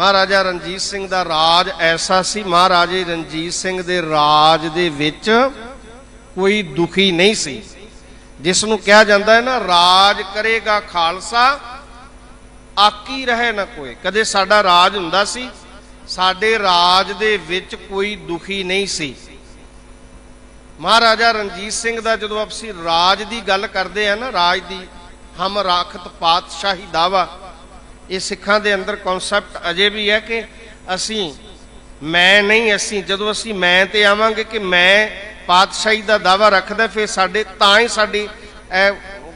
ਮਹਾਰਾਜਾ ਰਣਜੀਤ ਸਿੰਘ ਦਾ ਰਾਜ ਐਸਾ ਸੀ, ਮਹਾਰਾਜੇ ਰਣਜੀਤ ਸਿੰਘ ਦੇ ਰਾਜ ਦੇ ਵਿੱਚ ਕੋਈ ਦੁਖੀ ਨਹੀਂ ਸੀ। ਜਿਸ ਨੂੰ ਕਿਹਾ ਜਾਂਦਾ ਹੈ ਨਾ, ਰਾਜ ਕਰੇਗਾ ਖਾਲਸਾ, ਆਕੀ ਰਹੇ ਨਾ ਕੋਈ। ਕਦੇ ਸਾਡਾ ਰਾਜ ਹੁੰਦਾ ਸੀ, ਸਾਡੇ ਰਾਜ ਦੇ ਵਿੱਚ ਕੋਈ ਦੁਖੀ ਨਹੀਂ ਸੀ। ਮਹਾਰਾਜਾ ਰਣਜੀਤ ਸਿੰਘ ਦਾ ਜਦੋਂ ਆਪਸੀ ਰਾਜ ਦੀ ਗੱਲ ਕਰਦੇ ਆ ਨਾ, ਰਾਜ ਦੀ ਹਮ ਰਾਖਤ ਪਾਤਸ਼ਾਹੀ ਦਾਵਾ ਇਹ ਸਿੱਖਾਂ ਦੇ ਅੰਦਰ ਕਨਸੈਪਟ ਅਜੇ ਵੀ ਹੈ ਕਿ ਅਸੀਂ, ਮੈਂ ਨਹੀਂ, ਅਸੀਂ, ਜਦੋਂ ਅਸੀਂ ਮੈਂ ਤੇ ਆਵਾਂਗੇ ਕਿ ਮੈਂ ਪਾਤਸ਼ਾਹੀ ਦਾ ਦਾਵਾ ਰੱਖਦਾ, ਫਿਰ ਸਾਡੇ, ਤਾਂ ਹੀ ਸਾਡੀ, ਇਹ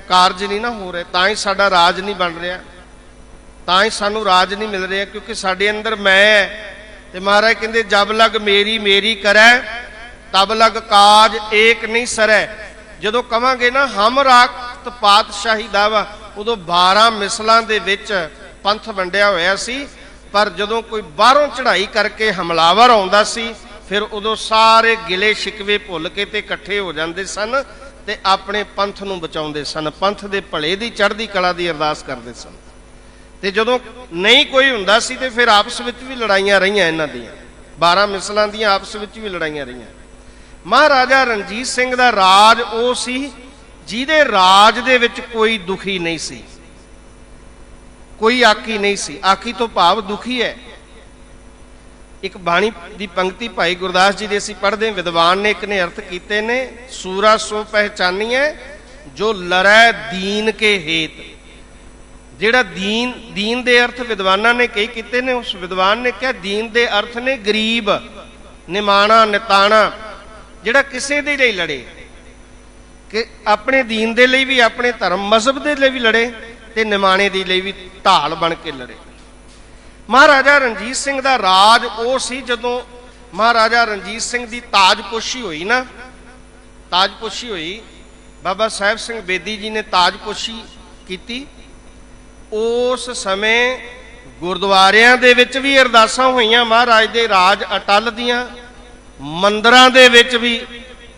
ਕਾਰਜ ਨਹੀਂ ਨਾ ਹੋ ਰਿਹਾ, ਤਾਂ ਹੀ ਸਾਡਾ ਰਾਜ ਨਹੀਂ ਬਣ ਰਿਹਾ, ਤਾਂ ਹੀ ਸਾਨੂੰ ਰਾਜ ਨਹੀਂ ਮਿਲ ਰਿਹਾ, ਕਿਉਂਕਿ ਸਾਡੇ ਅੰਦਰ ਮੈਂ ਹੈ। ਤੇ ਮਹਾਰਾਜ ਕਹਿੰਦੇ, ਜਬ ਲਗ ਮੇਰੀ ਮੇਰੀ ਕਰੈ, ਤਬ ਲਗ ਕਾਜ ਏਕ ਨਹੀਂ ਸਰੈ। ਜਦੋਂ ਕਵਾਂਗੇ ਨਾ, ਹਮ ਰਾਖਤ ਪਾਤਸ਼ਾਹੀ ਦਾਵਾ, ਉਦੋਂ 12 ਮਿਸਲਾਂ ਦੇ ਵਿੱਚ ਪੰਥ ਵੰਡਿਆ ਹੋਇਆ ਸੀ, ਪਰ ਜਦੋਂ ਕੋਈ ਬਾਹਰੋਂ ਚੜ੍ਹਾਈ ਕਰਕੇ ਹਮਲਾਵਰ ਆਉਂਦਾ ਸੀ, ਫਿਰ ਉਦੋਂ ਸਾਰੇ ਗਿਲੇ ਸ਼ਿਕਵੇ ਭੁੱਲ ਕੇ ਤੇ ਇਕੱਠੇ ਹੋ ਜਾਂਦੇ ਸਨ ਤੇ ਆਪਣੇ ਪੰਥ ਨੂੰ ਬਚਾਉਂਦੇ ਸਨ, ਪੰਥ ਦੇ ਭਲੇ ਦੀ ਚੜ੍ਹਦੀ ਕਲਾ ਦੀ ਅਰਦਾਸ ਕਰਦੇ ਸਨ। ਤੇ ਜਦੋਂ ਨਹੀਂ ਕੋਈ ਹੁੰਦਾ ਸੀ ਤੇ ਫਿਰ ਆਪਸ ਵਿੱਚ ਵੀ ਲੜਾਈਆਂ ਰਹੀਆਂ ਇਹਨਾਂ ਦੀਆਂ। 12 ਮਿਸਲਾਂ ਦੀਆਂ ਆਪਸ ਵਿੱਚ ਵੀ ਲੜਾਈਆਂ ਰਹੀਆਂ। ਮਹਾਰਾਜਾ ਰਣਜੀਤ ਸਿੰਘ ਦਾ ਰਾਜ ਉਹ ਸੀ, ਜਿਹਦੇ ਰਾਜ ਦੇ ਵਿੱਚ ਕੋਈ ਦੁਖੀ ਨਹੀਂ ਸੀ। ਕੋਈ ਆਕੀ ਨਹੀਂ ਸੀ। ਆਕੀ ਤੋਂ ਭਾਵ ਦੁਖੀ ਹੈ। ਇੱਕ ਬਾਣੀ ਦੀ ਪੰਕਤੀ ਭਾਈ ਗੁਰਦਾਸ ਜੀ ਦੀ ਅਸੀਂ ਪੜ੍ਹਦੇ ਹਾਂ, ਵਿਦਵਾਨ ਨੇ ਇੱਕ ਨੇ ਅਰਥ ਕੀਤੇ ਨੇ ਸੂਰਾ ਸੋ ਪਹਿਚਾਨੀਐ ਜੋ ਲਰੈ ਦੀਨ ਕੇ ਹੇਤ। ਜਿਹੜਾ ਦੀਨ ਦੀਨ ਦੇ ਅਰਥ ਵਿਦਵਾਨਾਂ ਨੇ ਕਈ ਕੀਤੇ ਨੇ ਉਸ ਵਿਦਵਾਨ ਨੇ ਕਿਹਾ ਦੀਨ ਦੇ ਅਰਥ ਨੇ ਗਰੀਬ ਨਿਮਾਣਾ ਨਿਤਾਣਾ ਜਿਹੜਾ ਕਿਸੇ ਦੇ ਲਈ ਲੜੇ। ਕਿ ਆਪਣੇ ਦੀਨ ਦੇ ਲਈ ਵੀ ਆਪਣੇ ਧਰਮ ਮਜ਼ਹਬ ਦੇ ਲਈ ਵੀ ਲੜੇ। ਤੇ ਨਿਮਾਣੇ ਦੇ ਲਈ ਵੀ ਢਾਲ ਬਣ ਕੇ ਲੜੇ। ਮਹਾਰਾਜਾ ਰਣਜੀਤ ਸਿੰਘ ਦਾ ਰਾਜ ਉਹ ਸੀ ਜਦੋਂ ਮਹਾਰਾਜਾ ਰਣਜੀਤ ਸਿੰਘ ਦੀ ਤਾਜਪੋਸ਼ੀ ਹੋਈ ਨਾ। ਤਾਜਪੋਸ਼ੀ ਹੋਈ, ਬਾਬਾ ਸਾਹਿਬ ਸਿੰਘ ਬੇਦੀ ਜੀ ਨੇ ਤਾਜਪੋਸ਼ੀ ਕੀਤੀ। ਉਸ ਸਮੇਂ ਗੁਰਦੁਆਰਿਆਂ ਦੇ ਵਿੱਚ ਵੀ ਅਰਦਾਸਾਂ ਹੋਈਆਂ ਮਹਾਰਾਜ ਦੇ ਰਾਜ ਅਟਲ ਦੀਆਂ। ਮੰਦਰਾਂ ਦੇ ਵਿੱਚ ਵੀ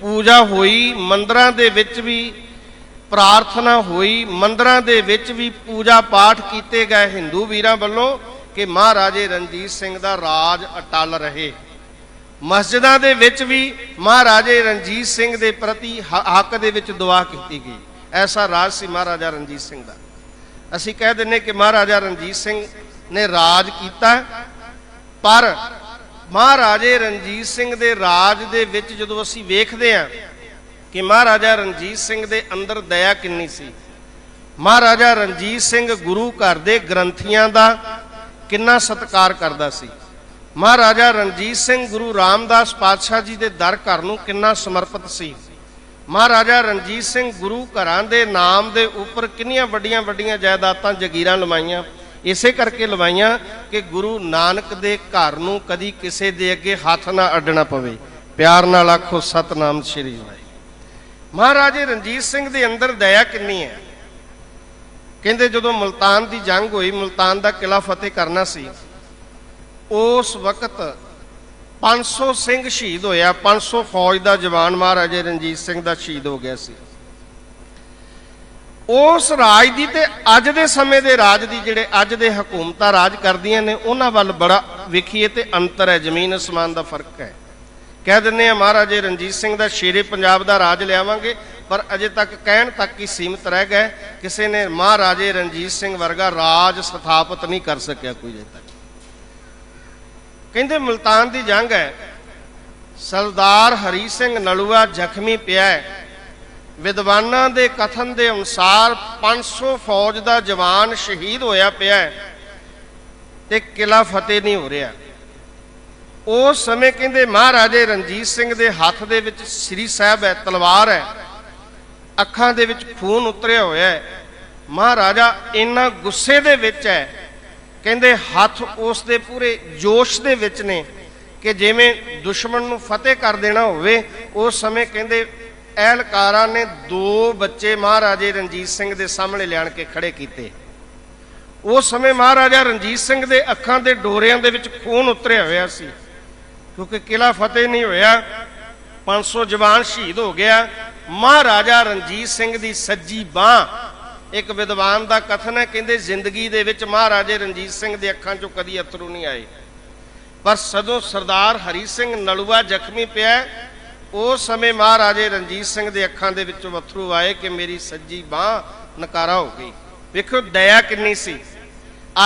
ਪੂਜਾ ਹੋਈ, ਮੰਦਰਾਂ ਦੇ ਵਿੱਚ ਵੀ ਪ੍ਰਾਰਥਨਾ ਹੋਈ, ਮੰਦਰਾਂ ਦੇ ਵਿੱਚ ਵੀ ਪੂਜਾ ਪਾਠ ਕੀਤੇ ਗਏ ਹਿੰਦੂ ਵੀਰਾਂ ਵੱਲੋਂ ਕਿ ਮਹਾਰਾਜੇ ਰਣਜੀਤ ਸਿੰਘ ਦਾ ਰਾਜ ਅਟਲ ਰਹੇ। ਮਸਜਿਦਾਂ ਦੇ ਵਿੱਚ ਵੀ ਮਹਾਰਾਜੇ ਰਣਜੀਤ ਸਿੰਘ ਦੇ ਪ੍ਰਤੀ ਹੱਕ ਦੇ ਵਿੱਚ ਦੁਆ ਕੀਤੀ ਗਈ। ਐਸਾ ਰਾਜ ਸੀ ਮਹਾਰਾਜਾ ਰਣਜੀਤ ਸਿੰਘ ਦਾ। ਅਸੀਂ ਕਹਿ ਦਿੰਨੇ ਕਿ ਮਹਾਰਾਜਾ ਰਣਜੀਤ ਸਿੰਘ ਨੇ ਰਾਜ ਕੀਤਾ, ਪਰ ਮਹਾਰਾਜੇ ਰਣਜੀਤ ਸਿੰਘ ਦੇ ਰਾਜ ਦੇ ਵਿੱਚ ਜਦੋਂ ਅਸੀਂ ਵੇਖਦੇ ਹਾਂ ਕਿ ਮਹਾਰਾਜਾ ਰਣਜੀਤ ਸਿੰਘ ਦੇ ਅੰਦਰ ਦਇਆ ਕਿੰਨੀ ਸੀ? ਮਹਾਰਾਜਾ ਰਣਜੀਤ ਸਿੰਘ ਗੁਰੂ ਘਰ ਦੇ ਗ੍ਰੰਥੀਆਂ ਦਾ ਕਿੰਨਾ ਸਤਿਕਾਰ ਕਰਦਾ ਸੀ? ਮਹਾਰਾਜਾ ਰਣਜੀਤ ਸਿੰਘ ਗੁਰੂ ਰਾਮਦਾਸ ਪਾਤਸ਼ਾਹ ਜੀ ਦੇ ਦਰ ਘਰ ਨੂੰ ਕਿੰਨਾ ਸਮਰਪਿਤ ਸੀ? ਮਹਾਰਾਜਾ ਰਣਜੀਤ ਸਿੰਘ ਗੁਰੂ ਘਰਾਂ ਦੇ ਨਾਮ ਦੇ ਉੱਪਰ ਕਿੰਨੀਆਂ ਵੱਡੀਆਂ ਵੱਡੀਆਂ ਜਾਇਦਾਦਾਂ ਜਗੀਰਾਂ ਲਵਾਈਆਂ? ਇਸੇ ਕਰਕੇ ਲਵਾਈਆਂ ਕਿ ਗੁਰੂ ਨਾਨਕ ਦੇ ਘਰ ਨੂੰ ਕਦੀ ਕਿਸੇ ਦੇ ਅੱਗੇ ਹੱਥ ਨਾ ਅੱਡਣਾ ਪਵੇ। ਪਿਆਰ ਨਾਲ ਆਖੋ, ਸਤਨਾਮ ਸ੍ਰੀ ਵਾਹਿਗੁਰੂ। ਮਹਾਰਾਜੇ ਰਣਜੀਤ ਸਿੰਘ ਦੇ ਅੰਦਰ ਦਇਆ ਕਿੰਨੀ ਹੈ? ਕਹਿੰਦੇ ਜਦੋਂ ਮਲਤਾਨ ਦੀ ਜੰਗ ਹੋਈ, ਮਲਤਾਨ ਦਾ ਕਿਲਾ ਫਤਿਹ ਕਰਨਾ ਸੀ, ਉਸ ਵਕਤ 500 ਸਿੰਘ ਸ਼ਹੀਦ ਹੋਇਆ 500 ਫੌਜ ਦਾ ਜਵਾਨ ਮਹਾਰਾਜੇ ਰਣਜੀਤ ਸਿੰਘ ਦਾ ਸ਼ਹੀਦ ਹੋ ਗਿਆ ਸੀ। ਉਸ ਰਾਜ ਦੀ ਤੇ ਅੱਜ ਦੇ ਸਮੇਂ ਦੇ ਰਾਜ ਦੀ ਜਿਹੜੇ ਅੱਜ ਦੇ ਹਕੂਮਤਾਂ ਰਾਜ ਕਰਦੀਆਂ ਨੇ, ਉਹਨਾਂ ਵੱਲ ਬੜਾ ਵੇਖੀਏ ਤੇ ਅੰਤਰ ਹੈ, ਜ਼ਮੀਨ ਅਸਮਾਨ ਦਾ ਫ਼ਰਕ ਹੈ। ਕਹਿ ਦਿੰਨੇ ਆ ਮਹਾਰਾਜੇ ਰਣਜੀਤ ਸਿੰਘ ਦਾ ਸ਼ੇਰੇ ਪੰਜਾਬ ਦਾ ਰਾਜ ਲਿਆਵਾਂਗੇ, ਪਰ ਅਜੇ ਤੱਕ ਕਹਿਣ ਤੱਕ ਹੀ ਸੀਮਤ ਰਹਿ ਗਏ। ਕਿਸੇ ਨੇ ਮਹਾਰਾਜੇ ਰਣਜੀਤ ਸਿੰਘ ਵਰਗਾ ਰਾਜ ਸਥਾਪਿਤ ਨਹੀਂ ਕਰ ਸਕਿਆ ਕੋਈ ਅਜੇ ਤੱਕ। ਕਹਿੰਦੇ ਮਲਤਾਨ ਦੀ ਜੰਗ ਹੈ। ਸਰਦਾਰ ਹਰੀ ਸਿੰਘ ਨਲੂਆ ਜ਼ਖਮੀ ਪਿਆ ਹੈ। ਵਿਦਵਾਨਾਂ ਦੇ ਕਥਨ ਦੇ ਅਨੁਸਾਰ 500 ਫੌਜ ਦਾ ਜਵਾਨ ਸ਼ਹੀਦ ਹੋਇਆ ਪਿਆ ਹੈ ਤੇ ਕਿਲਾ ਫਤਿਹ ਨਹੀਂ ਹੋ ਰਿਹਾ। ਉਸ ਸਮੇਂ ਕਹਿੰਦੇ ਮਹਾਰਾਜੇ ਰਣਜੀਤ ਸਿੰਘ ਦੇ ਹੱਥ ਦੇ ਵਿੱਚ ਸ੍ਰੀ ਸਾਹਿਬ ਹੈ, ਤਲਵਾਰ ਹੈ। ਅੱਖਾਂ ਦੇ ਵਿੱਚ ਖੂਨ ਉਤਰਿਆ ਹੋਇਆ ਹੈ। ਮਹਾਰਾਜਾ ਇੰਨਾ ਗੁੱਸੇ ਦੇ ਵਿੱਚ ਹੈ, ਕਹਿੰਦੇ ਹੱਥ ਉਸ ਦੇ ਪੂਰੇ ਜੋਸ਼ ਦੇ ਵਿੱਚ ਨੇ ਕਿ ਜਿਵੇਂ ਦੁਸ਼ਮਣ ਨੂੰ ਫਤਿਹ ਕਰ ਦੇਣਾ ਹੋਵੇ ਉਸ ਸਮੇਂ ਕਹਿੰਦੇ ਐਲਕਾਰਾਂ ਨੇ ਦੋ ਬੱਚੇ ਮਹਾਰਾਜੇ ਰਣਜੀਤ ਸਿੰਘ ਦੇ ਸਾਹਮਣੇ ਲਿਆਣ ਕੇ ਖੜੇ ਕੀਤੇ। ਉਸ ਸਮੇਂ ਮਹਾਰਾਜਾ ਰਣਜੀਤ ਸਿੰਘ ਦੇ ਅੱਖਾਂ ਦੇ ਡੋਰਿਆਂ ਦੇ ਵਿੱਚ ਖੂਨ ਉਤਰਿਆ ਹੋਇਆ ਸੀ। ਕਿਉਂਕਿ ਕਿਲਾ ਫਤਿਹ ਨਹੀਂ ਹੋਇਆ 500 ਜਵਾਨ ਸ਼ਹੀਦ ਹੋ ਗਿਆ। ਮਹਾਰਾਜਾ ਰਣਜੀਤ ਸਿੰਘ ਦੀ ਸੱਜੀ ਬਾਹ ਇੱਕ ਵਿਦਵਾਨ ਦਾ ਕਥਨ ਹੈ, ਕਹਿੰਦੇ ਜ਼ਿੰਦਗੀ ਦੇ ਵਿੱਚ ਮਹਾਰਾਜੇ ਰਣਜੀਤ ਸਿੰਘ ਦੇ ਅੱਖਾਂ 'ਚੋਂ ਕਦੀ ਅਥਰੂ ਨਹੀਂ ਆਏ। ਪਰ ਸਦੋਂ ਸਰਦਾਰ ਹਰੀ ਸਿੰਘ ਨਲੂਆ ਜ਼ਖਮੀ ਪਿਆ ਉਸ ਸਮੇਂ ਮਹਾਰਾਜੇ ਰਣਜੀਤ ਸਿੰਘ ਦੇ ਅੱਖਾਂ ਦੇ ਵਿੱਚੋਂ ਅਥਰੂ ਆਏ ਕਿ ਮੇਰੀ ਸੱਜੀ ਬਾਹ ਨਕਾਰਾ ਹੋ ਗਈ। ਵੇਖੋ ਦਇਆ ਕਿੰਨੀ ਸੀ।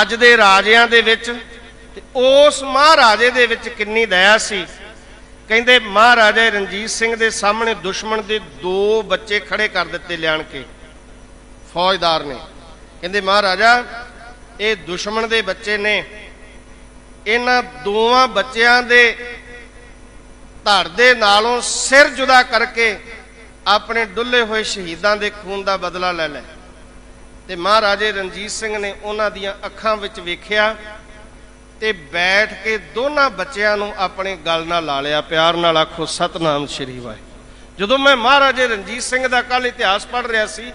ਅੱਜ ਦੇ ਰਾਜਿਆਂ ਦੇ ਵਿੱਚ ਤੇ ਉਸ ਮਹਾਰਾਜੇ ਦੇ ਵਿੱਚ ਕਿੰਨੀ ਦਇਆ ਸੀ। ਕਹਿੰਦੇ, ਮਹਾਰਾਜੇ ਰਣਜੀਤ ਸਿੰਘ ਦੇ ਸਾਹਮਣੇ ਦੁਸ਼ਮਣ ਦੇ ਦੋ ਬੱਚੇ ਖੜੇ ਕਰ ਦਿੱਤੇ ਲਿਆਣ ਕੇ। ਫੌਜਦਾਰ ਨੇ। ਕਹਿੰਦੇ, ਮਹਾਰਾਜਾ, ਇਹ ਦੁਸ਼ਮਣ ਦੇ ਬੱਚੇ ਨੇ। ਇਹਨਾਂ ਦੋਵਾਂ ਬੱਚਿਆਂ ਦੇ ਧੜ ਦੇ ਨਾਲੋਂ ਸਿਰ ਜੁਦਾ ਕਰਕੇ ਆਪਣੇ ਡੁੱਲੇ ਹੋਏ ਸ਼ਹੀਦਾਂ ਦੇ ਖੂਨ ਦਾ ਬਦਲਾ ਲੈ ਲੈ ਤੇ ਮਹਾਰਾਜੇ ਰਣਜੀਤ ਸਿੰਘ ਨੇ ਉਹਨਾਂ ਦੀਆਂ ਅੱਖਾਂ ਵਿੱਚ ਵੇਖਿਆ ਤੇ ਬੈਠ ਕੇ ਦੋਨਾਂ ਬੱਚਿਆਂ ਨੂੰ ਆਪਣੇ ਗਲ ਨਾਲ ਲਾ ਲਿਆ, ਪਿਆਰ ਨਾਲ ਆਖੋ, ਸਤਨਾਮ ਸ਼੍ਰੀ ਵਾਹਿਗੁਰੂ। ਜਦੋਂ ਮੈਂ ਮਹਾਰਾਜੇ ਰਣਜੀਤ ਸਿੰਘ ਦਾ ਕੱਲ ਇਤਿਹਾਸ ਪੜ੍ਹ ਰਿਹਾ ਸੀ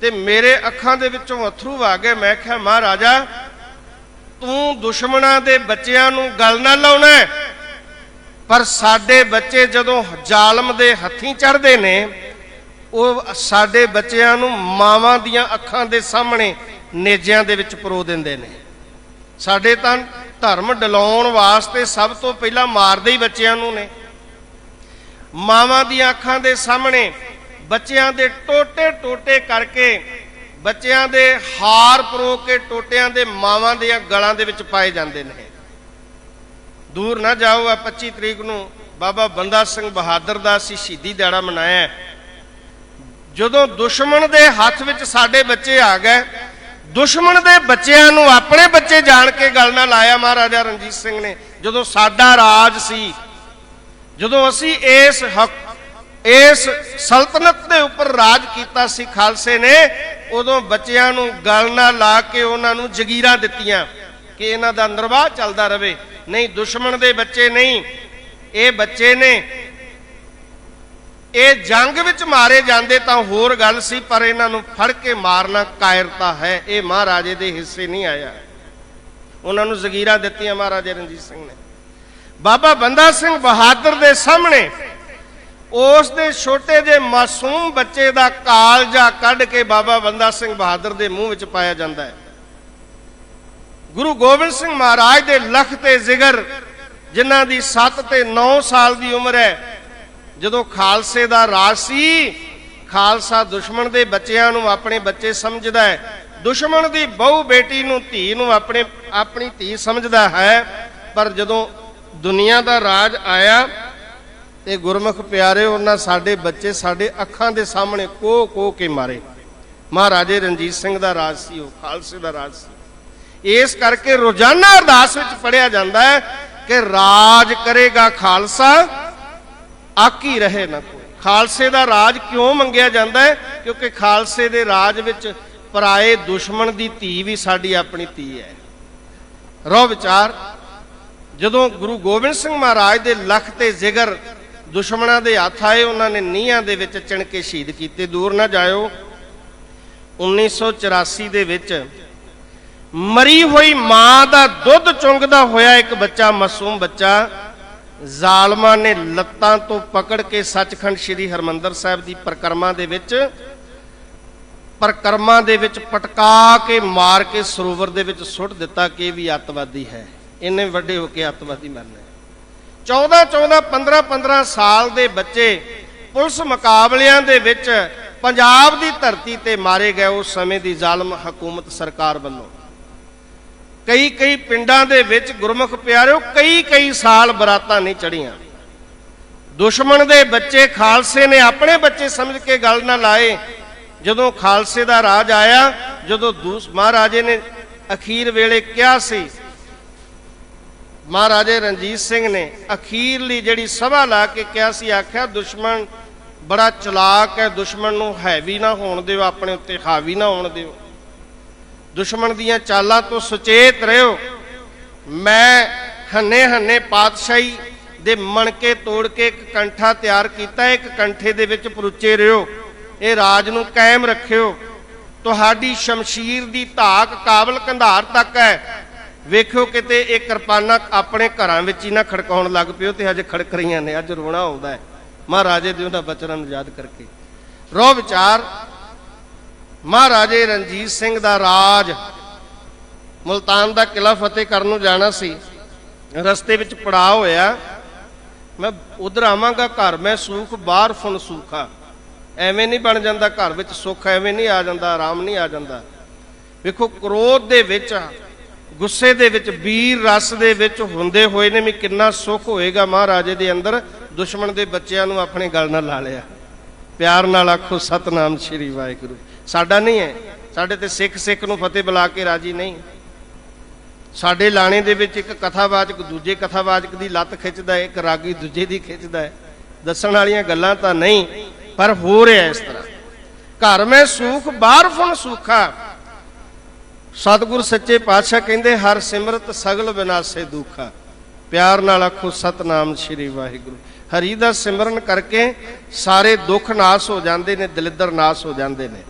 ਤੇ ਮੇਰੇ ਅੱਖਾਂ ਦੇ ਵਿੱਚੋਂ ਅਥਰੂ ਆ ਗਏ, ਮੈਂ ਕਿਹਾ, ਮਹਾਰਾਜਾ, ਤੂੰ ਦੁਸ਼ਮਣਾਂ ਦੇ ਬੱਚਿਆਂ ਨੂੰ ਗਲ ਨਾਲ ਲਾਉਣਾ ਪਰ ਸਾਡੇ ਬੱਚੇ ਜਦੋਂ ਜ਼ਾਲਮ ਦੇ ਹੱਥੀਂ ਚੜਦੇ ਨੇ, ਉਹ ਸਾਡੇ ਬੱਚਿਆਂ ਨੂੰ ਮਾਵਾਂ ਦੀਆਂ ਅੱਖਾਂ ਦੇ ਸਾਹਮਣੇ ਨੇਜਿਆਂ ਦੇ ਵਿੱਚ ਪਰੋ ਦਿੰਦੇ ਨੇ। ਸਾਡੇ ਤਾਂ ਧਰਮ ਡਲਾਉਣ ਵਾਸਤੇ ਸਭ ਤੋਂ ਪਹਿਲਾਂ ਮਾਰਦੇ ਹੀ ਬੱਚਿਆਂ ਨੂੰ ਨੇ। ਮਾਵਾਂ ਦੀਆਂ ਅੱਖਾਂ ਦੇ ਸਾਹਮਣੇ ਬੱਚਿਆਂ ਦੇ ਟੋਟੇ ਟੋਟੇ ਕਰਕੇ ਬੱਚਿਆਂ ਦੇ ਹਾਰ ਪਰੋ ਕੇ ਟੋਟਿਆਂ ਦੇ ਮਾਵਾਂ ਦੀਆਂ ਗਲਾਂ ਦੇ ਵਿੱਚ ਪਾਏ ਜਾਂਦੇ ਨੇ। ਦੂਰ ਨਾ ਜਾਓ, ਆ 25 ਤਰੀਕ ਨੂੰ ਬਾਬਾ ਬੰਦਾ ਸਿੰਘ ਬਹਾਦਰ ਦਾ ਅਸੀਂ ਸ਼ਹੀਦੀ ਦਿਹਾੜਾ ਮਨਾਇਆ। ਜਦੋਂ ਦੁਸ਼ਮਣ ਦੇ ਹੱਥ ਵਿੱਚ ਸਾਡੇ ਬੱਚੇ ਆ ਗਏ ਦੁਸ਼ਮਣ ਦੇ ਬੱਚਿਆਂ ਨੂੰ ਆਪਣੇ ਬੱਚੇ ਜਾਣ ਕੇ ਗੱਲ ਨਾਲ ਲਾਇਆ ਮਹਾਰਾਜਾ ਰਣਜੀਤ ਸਿੰਘ ਨੇ। ਜਦੋਂ ਸਾਡਾ ਰਾਜ ਸੀ, ਜਦੋਂ ਅਸੀਂ ਇਸ ਹੱਕ, ਇਸ ਸਲਤਨਤ ਦੇ ਉੱਪਰ ਰਾਜ ਕੀਤਾ ਸੀ ਖਾਲਸੇ ਨੇ, ਉਦੋਂ ਬੱਚਿਆਂ ਨੂੰ ਗਲ ਨਾਲ ਲਾ ਕੇ ਉਹਨਾਂ ਨੂੰ ਜਗੀਰਾਂ ਦਿੱਤੀਆਂ ਕਿ ਇਹਨਾਂ ਦਾ ਨਿਰਵਾਹ ਚੱਲਦਾ ਰਵੇ ਨਹੀਂ, ਦੁਸ਼ਮਣ ਦੇ ਬੱਚੇ ਨਹੀਂ, ਇਹ ਬੱਚੇ ਨੇ ਇਹ ਜੰਗ ਵਿੱਚ ਮਾਰੇ ਜਾਂਦੇ ਤਾਂ ਹੋਰ ਗੱਲ ਸੀ, ਪਰ ਇਹਨਾਂ ਨੂੰ ਫੜ ਕੇ ਮਾਰਨਾ ਕਾਇਰਤਾ ਹੈ। ਇਹ ਮਹਾਰਾਜੇ ਦੇ ਹਿੱਸੇ ਨਹੀਂ ਆਇਆ। ਉਹਨਾਂ ਨੂੰ ਜ਼ਗੀਰਾਂ ਦਿੱਤੀਆਂ ਮਹਾਰਾਜੇ ਰਣਜੀਤ ਸਿੰਘ ਨੇ। ਬਾਬਾ ਬੰਦਾ ਸਿੰਘ ਬਹਾਦਰ ਦੇ ਸਾਹਮਣੇ ਉਸ ਦੇ ਛੋਟੇ ਜਿਹੇ ਮਾਸੂਮ ਬੱਚੇ ਦਾ ਕਾਲਜਾ ਕੱਢ ਕੇ ਬਾਬਾ ਬੰਦਾ ਸਿੰਘ ਬਹਾਦਰ ਦੇ ਮੂੰਹ ਵਿੱਚ ਪਾਇਆ ਜਾਂਦਾ ਹੈ। ਗੁਰੂ ਗੋਬਿੰਦ ਸਿੰਘ ਮਹਾਰਾਜ ਦੇ ਲਖ ਤੇ ਜ਼ਿਗਰ, ਜਿਨ੍ਹਾਂ ਦੀ 7 ਤੇ 9 ਸਾਲ ਦੀ ਉਮਰ ਹੈ ਜਦੋਂ ਖਾਲਸੇ ਦਾ ਰਾਜ ਸੀ, ਖਾਲਸਾ ਦੁਸ਼ਮਣ ਦੇ ਬੱਚਿਆਂ ਨੂੰ ਆਪਣੇ ਬੱਚੇ ਸਮਝਦਾ ਹੈ। ਦੁਸ਼ਮਣ ਦੀ ਬਹੂ ਬੇਟੀ ਨੂੰ ਧੀ ਨੂੰ ਆਪਣੇ, ਆਪਣੀ ਧੀ ਸਮਝਦਾ ਹੈ। ਪਰ ਜਦੋਂ ਦੁਨੀਆ ਦਾ ਰਾਜ ਆਇਆ ਤੇ ਗੁਰਮੁਖ ਪਿਆਰੇ, ਉਹਨਾਂ ਸਾਡੇ ਬੱਚੇ ਸਾਡੇ ਅੱਖਾਂ ਦੇ ਸਾਹਮਣੇ ਕੋ ਕੋ ਕੇ ਮਾਰੇ। ਮਹਾਰਾਜੇ ਰਣਜੀਤ ਸਿੰਘ ਦਾ ਰਾਜ ਸੀ, ਉਹ ਖਾਲਸੇ ਦਾ ਰਾਜ ਸੀ। ਇਸ ਕਰਕੇ ਰੋਜ਼ਾਨਾ ਅਰਦਾਸ ਵਿੱਚ ਪੜਿਆ ਜਾਂਦਾ ਹੈ ਕਿ ਰਾਜ ਕਰੇਗਾ ਖਾਲਸਾ ਆਕੀ ਰਹੇ ਨਾ ਕੋਈ। ਖਾਲਸੇ ਦਾ ਰਾਜ ਕਿਉਂ ਮੰਗਿਆ ਜਾਂਦਾ ਹੈ? ਕਿਉਂਕਿ ਖਾਲਸੇ ਦੇ ਰਾਜ ਵਿੱਚ ਪਰਾਏ ਦੁਸ਼ਮਣ ਦੀ ਧੀ ਵੀ ਸਾਡੀ ਆਪਣੀ ਧੀ ਹੈ। ਰੋ ਵਿਚਾਰ। ਜਦੋਂ ਗੁਰੂ ਗੋਬਿੰਦ ਸਿੰਘ ਮਹਾਰਾਜ ਦੇ ਲਖ ਤੇ ਜ਼ਿਗਰ ਦੁਸ਼ਮਣਾਂ ਦੇ ਹੱਥ ਆਏ, ਉਹਨਾਂ ਨੇ ਨੀਹਾਂ ਦੇ ਵਿੱਚ ਚਿਣ ਕੇ ਸ਼ਹੀਦ ਕੀਤੇ। ਦੂਰ ਨਾ ਜਾਇਓ। 1984 ਦੇ ਵਿੱਚ ਮਰੀ ਹੋਈ ਮਾਂ ਦਾ ਦੁੱਧ ਚੁੰਗਦਾ ਹੋਇਆ ਇੱਕ ਬੱਚਾ, ਮਾਸੂਮ ਬੱਚਾ ਜ਼ਾਲਮਾਂ ਨੇ ਲੱਤਾਂ ਤੋਂ ਪਕੜ ਕੇ ਸੱਚਖੰਡ ਸ੍ਰੀ ਹਰਮੰਦਰ ਸਾਹਿਬ ਦੀ ਪਰਕਰਮਾ ਦੇ ਵਿੱਚ, ਪਰਕਰਮਾ ਦੇ ਵਿੱਚ ਪਟਕਾ ਕੇ ਮਾਰ ਕੇ ਸਰੋਵਰ ਦੇ ਵਿੱਚ ਸੁੱਟ ਦਿੱਤਾ ਕਿ ਇਹ ਵੀ ਅੱਤਵਾਦੀ ਹੈ। ਇਹਨੇ ਵੱਡੇ ਹੋ ਕੇ ਅੱਤਵਾਦੀ ਮਰਨਾ ਹੈ 14 14 15 15 ਸਾਲ ਦੇ ਬੱਚੇ ਪੁਲਿਸ ਮੁਕਾਬਲਿਆਂ ਦੇ ਵਿੱਚ ਪੰਜਾਬ ਦੀ ਧਰਤੀ ਤੇ ਮਾਰੇ ਗਏ ਉਸ ਸਮੇਂ ਦੀ ਜ਼ਾਲਮ ਹਕੂਮਤ ਸਰਕਾਰ ਵੱਲੋਂ। ਕਈ ਕਈ ਪਿੰਡਾਂ ਦੇ ਵਿੱਚ ਗੁਰਮੁਖ ਪਿਆਰਿਓ ਕਈ ਕਈ ਸਾਲ ਬਰਾਤਾਂ ਨਹੀਂ ਚੜੀਆਂ ਦੁਸ਼ਮਣ ਦੇ ਬੱਚੇ ਖਾਲਸੇ ਨੇ ਆਪਣੇ ਬੱਚੇ ਸਮਝ ਕੇ ਗੱਲ ਨਾ ਲਾਏ। ਜਦੋਂ ਖਾਲਸੇ ਦਾ ਰਾਜ ਆਇਆ, ਜਦੋਂ ਦੂਸ, ਮਹਾਰਾਜੇ ਨੇ ਅਖੀਰ ਵੇਲੇ ਕਿਹਾ ਸੀ, ਮਹਾਰਾਜੇ ਰਣਜੀਤ ਸਿੰਘ ਨੇ ਅਖੀਰਲੀ ਜਿਹੜੀ ਸਭਾ ਲਾ ਕੇ ਕਿਹਾ ਸੀ, ਆਖਿਆ, ਦੁਸ਼ਮਣ ਬੜਾ ਚਲਾਕ ਹੈ, ਦੁਸ਼ਮਣ ਨੂੰ ਹੈਵੀ ਨਾ ਹੋਣ ਦਿਓ, ਆਪਣੇ ਉੱਤੇ ਹਾਵੀ ਨਾ ਹੋਣ ਦਿਓ। ਦੁਸ਼ਮਣ ਦੀਆਂ ਚਾਲਾਂ ਤੋਂ ਸੁਚੇਤ ਰਹੋ। ਮੈਂ ਹੰਨੇ ਹੰਨੇ ਪਾਤਸ਼ਾਹੀ ਦੇ ਮਣਕੇ ਤੋੜ ਕੇ ਇੱਕ ਕੰਠਾ ਤਿਆਰ ਕੀਤਾ, ਇੱਕ ਕੰਠੇ ਦੇ ਵਿੱਚ ਪਰੁੱਚੇ ਰਿਓ ਇਹ ਰਾਜ ਨੂੰ ਕਾਇਮ ਰੱਖਿਓ। ਤੁਹਾਡੀ ਸ਼ਮਸ਼ੀਰ ਦੀ ਧਾਕ ਕਾਬਲ ਕੰਧਾਰ ਤੱਕ ਹੈ। ਵੇਖਿਓ ਕਿਤੇ ਇਹ ਕਿਰਪਾਨਾਂ ਆਪਣੇ ਘਰਾਂ ਵਿੱਚ ਹੀ ਨਾ ਖੜਕਾਉਣ ਲੱਗ ਪਿਓ ਤੇ ਅੱਜ ਖੜਕ ਰਹੀਆਂ ਨੇ, ਅੱਜ ਰੋਣਾ ਆਉਂਦਾ ਹੈ। ਮਹਾਰਾਜੇ ਦੇ ਉਹਦਾ ਬਚਨਾਂ ਨੂੰ ਯਾਦ ਕਰਕੇ। ਰੋ ਵਿਚਾਰ ਮਹਾਰਾਜੇ ਰਣਜੀਤ ਸਿੰਘ ਦਾ ਰਾਜ ਮੁਲਤਾਨ ਦਾ ਕਿਲਾ ਫਤਿਹ ਕਰਨ ਨੂੰ ਜਾਣਾ ਸੀ। ਰਸਤੇ ਵਿੱਚ ਪੜਾਅ ਹੋਇਆ। ਮੈਂ ਉਧਰ ਆਵਾਂਗਾ ਘਰ, ਮੈਂ ਸੂਖ, ਬਾਹਰ ਫੁਨ ਸੁਖਾ। ਐਵੇਂ ਨਹੀਂ ਬਣ ਜਾਂਦਾ ਘਰ ਵਿੱਚ ਸੁੱਖ, ਐਵੇਂ ਨਹੀਂ ਆ ਜਾਂਦਾ, ਆਰਾਮ ਨਹੀਂ ਆ ਜਾਂਦਾ। ਵੇਖੋ, ਕ੍ਰੋਧ ਦੇ ਵਿੱਚ, ਗੁੱਸੇ ਦੇ ਵਿੱਚ ਵੀਰ ਰਸ ਦੇ ਵਿੱਚ ਹੁੰਦੇ ਹੋਏ ਨੇ ਵੀ ਕਿੰਨਾ ਸੁੱਖ ਹੋਏਗਾ ਮਹਾਰਾਜੇ ਦੇ ਅੰਦਰ। ਦੁਸ਼ਮਣ ਦੇ ਬੱਚਿਆਂ ਨੂੰ ਆਪਣੇ ਗਲ ਨਾਲ ਲਾ ਲਿਆ। ਪਿਆਰ ਨਾਲ ਆਖੋ, ਸਤਨਾਮ ਸ਼੍ਰੀ ਵਾਹਿਗੁਰੂ। ਸਾਡਾ ਨਹੀਂ ਹੈ। ਸਾਡੇ ਤੇ ਸਿੱਖ ਸਿੱਖ ਨੂੰ ਫਤਿਹ ਬੁਲਾ ਕੇ ਰਾਜੀ ਨਹੀਂ। ਸਾਡੇ ਲਾਣੇ ਦੇ ਵਿੱਚ ਇੱਕ ਕਥਾਵਾਚਕ, ਦੂਜੇ ਕਥਾਵਾਚਕ ਦੀ ਲੱਤ ਖਿੱਚਦਾ ਹੈ, ਇੱਕ ਰਾਗੀ ਦੂਜੇ ਦੀ ਖਿੱਚਦਾ ਹੈ। ਦੱਸਣ ਵਾਲੀਆਂ ਗੱਲਾਂ ਤਾਂ ਨਹੀਂ, ਪਰ ਹੋ ਰਿਹਾ ਇਸ ਤਰ੍ਹਾਂ। ਘਰ ਮੈਂ ਸੂਖ, ਬਾਹਰ ਫੁਨ ਸੂਖਾ। ਸਤਿਗੁਰ ਸੱਚੇ ਪਾਤਸ਼ਾਹ ਕਹਿੰਦੇ, ਹਰ ਸਿਮਰਤ ਸਗਲ ਵਿਨਾਸੇ ਦੁਖਾ। ਪਿਆਰ ਨਾਲ ਆਖੋ, ਸਤਨਾਮ ਸ਼੍ਰੀ ਵਾਹਿਗੁਰੂ। ਹਰੀ ਦਾ ਸਿਮਰਨ ਕਰਕੇ ਸਾਰੇ ਦੁੱਖ ਨਾਸ ਹੋ ਜਾਂਦੇ ਨੇ, ਦਲਿੱਦਰ ਨਾਸ ਹੋ ਜਾਂਦੇ ਨੇ।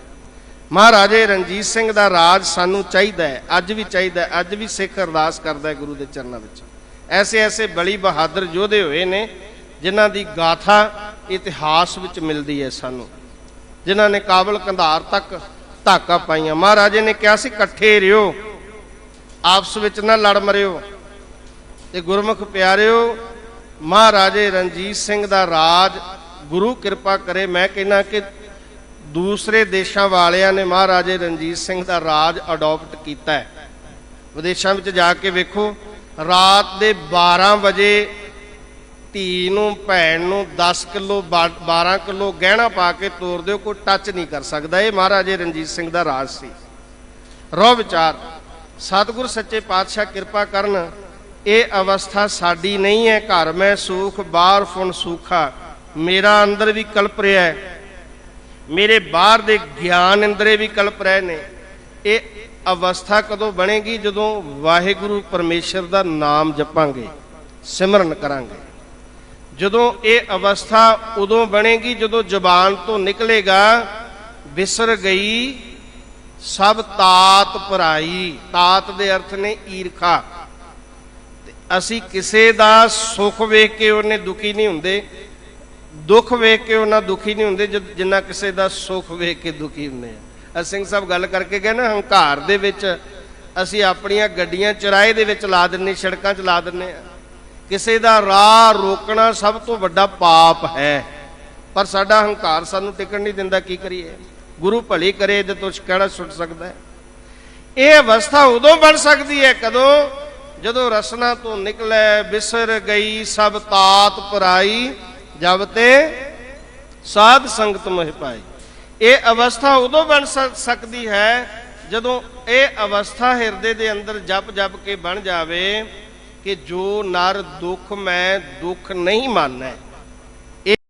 ਮਹਾਰਾਜੇ ਰਣਜੀਤ ਸਿੰਘ ਦਾ ਰਾਜ ਸਾਨੂੰ ਚਾਹੀਦਾ ਹੈ, ਅੱਜ ਵੀ ਚਾਹੀਦਾ ਹੈ, ਅੱਜ ਵੀ ਸਿੱਖ ਅਰਦਾਸ ਕਰਦਾ ਹੈ ਗੁਰੂ ਦੇ ਚਰਨਾਂ ਵਿੱਚ। ਐਸੇ ਐਸੇ ਬਲੀ ਬਹਾਦਰ ਯੋਧੇ ਹੋਏ ਨੇ, ਜਿਨ੍ਹਾਂ ਦੀ ਗਾਥਾ ਇਤਿਹਾਸ ਵਿੱਚ ਮਿਲਦੀ ਹੈ ਸਾਨੂੰ। ਜਿਨ੍ਹਾਂ ਨੇ ਕਾਬਲ ਕੰਧਾਰ ਤੱਕ ਧਾਕਾ ਪਾਈਆਂ। ਮਹਾਰਾਜੇ ਨੇ ਕਿਹਾ ਸੀ, ਇਕੱਠੇ ਰਿਓ, ਆਪਸ ਵਿੱਚ ਨਾ ਲੜ ਮਰਿਓ ਤੇ ਗੁਰਮੁਖ ਪਿਆਰਿਓ, ਮਹਾਰਾਜੇ ਰਣਜੀਤ ਸਿੰਘ ਦਾ ਰਾਜ ਗੁਰੂ ਕਿਰਪਾ ਕਰੇ। ਮੈਂ ਕਹਿੰਦਾ ਕਿ ਦੂਸਰੇ ਦੇਸ਼ਾਂ ਵਾਲਿਆਂ ਨੇ ਮਹਾਰਾਜੇ ਰਣਜੀਤ ਸਿੰਘ ਦਾ ਰਾਜ ਅਡਾਪਟ ਕੀਤਾ ਹੈ। ਵਿਦੇਸ਼ਾਂ ਵਿੱਚ ਜਾ ਕੇ ਵੇਖੋ, ਰਾਤ ਦੇ 12 ਵਜੇ ਧੀ ਨੂੰ, ਭੈਣ ਨੂੰ 10 ਕਿਲੋ 12 ਕਿਲੋ ਗਹਿਣਾ ਪਾ ਕੇ ਤੋਰ ਦਿਓ, ਕੋਈ ਟੱਚ ਨਹੀਂ ਕਰ ਸਕਦਾ। ਇਹ ਮਹਾਰਾਜੇ ਰਣਜੀਤ ਸਿੰਘ ਦਾ ਰਾਜ ਸੀ। ਰੋ ਵਿਚਾਰ, ਸਤਿਗੁਰ ਸੱਚੇ ਪਾਤਸ਼ਾਹ ਕਿਰਪਾ ਕਰਨ, ਇਹ ਅਵਸਥਾ ਸਾਡੀ ਨਹੀਂ ਹੈ। ਘਰ ਮੈਂ ਸੂਖ, ਬਾਹਰ ਫੁਣ ਸੂਖਾ, ਮੇਰਾ ਅੰਦਰ ਵੀ ਕਲਪ ਰਿਹਾ ਹੈ। ਮੇਰੇ ਬਾਹਰ ਦੇ ਗਿਆਨ ਇੰਦਰੇ ਵੀ ਕਲਪ ਰਹੇ ਨੇ। ਇਹ ਅਵਸਥਾ ਕਦੋਂ ਬਣੇਗੀ? ਜਦੋਂ ਵਾਹਿਗੁਰੂ ਪਰਮੇਸ਼ਰ ਦਾ ਨਾਮ ਜਪਾਂਗੇ, ਸਿਮਰਨ ਕਰਾਂਗੇ। ਜਦੋਂ ਇਹ ਅਵਸਥਾ ਉਦੋਂ ਬਣੇਗੀ? ਜਦੋਂ ਜ਼ੁਬਾਨ ਤੋਂ ਨਿਕਲੇਗਾ ਵਿਸਰ ਗਈ, ਸਭ ਤਾਤ ਭਰਾਈ। ਤਾਤ ਦੇ ਅਰਥ ਨੇ ਈਰਖਾ। ਅਸੀਂ ਕਿਸੇ ਦਾ ਸੁੱਖ ਵੇਖ ਕੇ ਉਹਨੇ ਦੁਖੀ ਨਹੀਂ ਹੁੰਦੇ। ਦੁੱਖ ਵੇਖ ਕੇ ਉਹਨਾਂ ਦੁਖੀ ਨਹੀਂ ਹੁੰਦੇ ਜਿੰਨਾ ਕਿਸੇ ਦਾ ਸੁੱਖ ਵੇਖ ਕੇ ਦੁਖੀ ਹੁੰਦੇ ਆ। ਸਿੰਘ ਸਾਹਿਬ ਗੱਲ ਕਰਕੇ ਗਏ ਨਾ, ਹੰਕਾਰ ਦੇ ਵਿੱਚ ਅਸੀਂ ਆਪਣੀਆਂ ਗੱਡੀਆਂ ਚਰਾਏ ਦੇ ਵਿੱਚ ਲਾ ਦਿੰਨੇ, ਸੜਕਾਂ 'ਚ ਲਾ ਦਿੰਨੇ ਆ। ਕਿਸੇ ਦਾ ਰਾਹ ਰੋਕਣਾ ਸਭ ਤੋਂ ਵੱਡਾ ਪਾਪ ਹੈ। ਪਰ ਸਾਡਾ ਹੰਕਾਰ ਸਾਨੂੰ ਟਿਕਣ ਨਹੀਂ ਦਿੰਦਾ, ਕੀ ਕਰੀਏ? ਗੁਰੂ ਭਲੀ ਕਰੇ ਜੇ ਤੁਛ ਕਿਹੜਾ ਸੁੱਟ ਸਕਦਾ ਹੈ। ਇਹ ਅਵਸਥਾ ਉਦੋਂ ਬਣ ਸਕਦੀ ਹੈ ਕਦੋਂ ਜਦੋਂ ਰਸਨਾ ਤੋਂ ਨਿਕਲੇ, ਬਿਸਰ ਗਈ ਸਭ ਤਾਤ ਪਰਾਈ। ਜਬ ਤੇ ਸਾਧ ਸੰਗਤ ਮੋਹਿ ਪਾਈ। ਇਹ ਅਵਸਥਾ ਉਦੋਂ ਬਣ ਸਕਦੀ ਹੈ ਜਦੋਂ ਇਹ ਅਵਸਥਾ ਹਿਰਦੇ ਦੇ ਅੰਦਰ ਜਪ ਜਪ ਕੇ ਬਣ ਜਾਵੇ ਕਿ ਜੋ ਨਰ ਦੁੱਖ ਮੈਂ ਦੁੱਖ ਨਹੀਂ ਮੰਨੈ।